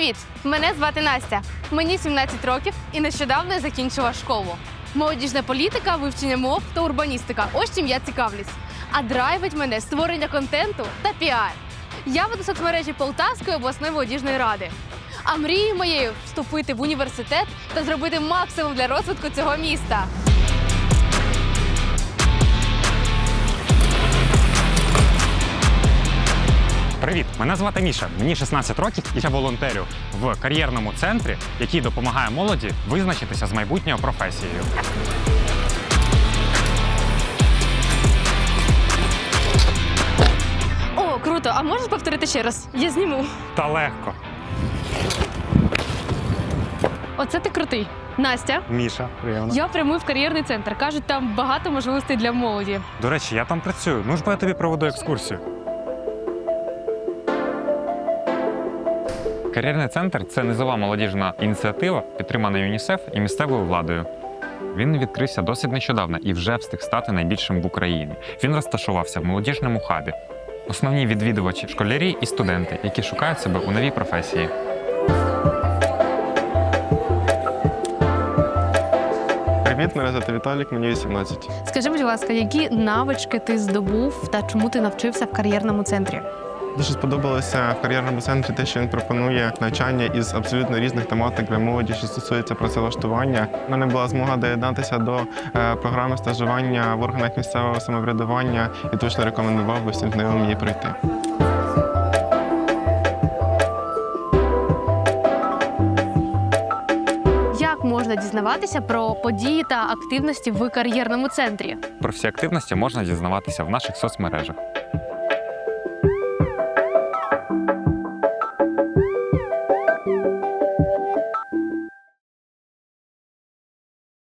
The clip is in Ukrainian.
Привіт! Мене звати Настя. Мені 17 років і нещодавно я закінчила школу. Молодіжна політика, вивчення мов та урбаністика. Ось чим я цікавлюсь. А драйвить мене створення контенту та піар. Я веду соцмережі Полтавської обласної молодіжної ради. А мрією моєю вступити в університет та зробити максимум для розвитку цього міста. Привіт, мене звати Міша. Мені 16 років і я волонтерю в кар'єрному центрі, який допомагає молоді визначитися з майбутньою професією. О, круто! А можеш повторити ще раз? Я зніму. Та легко. Оце ти крутий. Настя, Міша, приємно. я прямую в кар'єрний центр. Кажуть, там багато можливостей для молоді. До речі, я там працюю. Ну ж бо я тобі проведу екскурсію. Кар'єрний центр це низова молодіжна ініціатива, підтримана ЮНІСЕФ і місцевою владою. Він відкрився досить нещодавно і вже встиг стати найбільшим в Україні. Він розташувався в молодіжному хабі. Основні відвідувачі школярі і студенти, які шукають себе у новій професії. Привіт, мене звати Віталік, мені 18. Скажи, будь ласка, які навички ти здобув та чому ти навчився в кар'єрному центрі? Дуже сподобалося в кар'єрному центрі те, що він пропонує навчання із абсолютно різних тематик для молоді, що стосується працевлаштування. У мене була змога доєднатися до е, програми стажування в органах місцевого самоврядування і точно рекомендував би всім знайомим її пройти. Як можна дізнаватися про події та активності в кар'єрному центрі? Про всі активності можна дізнаватися в наших соцмережах.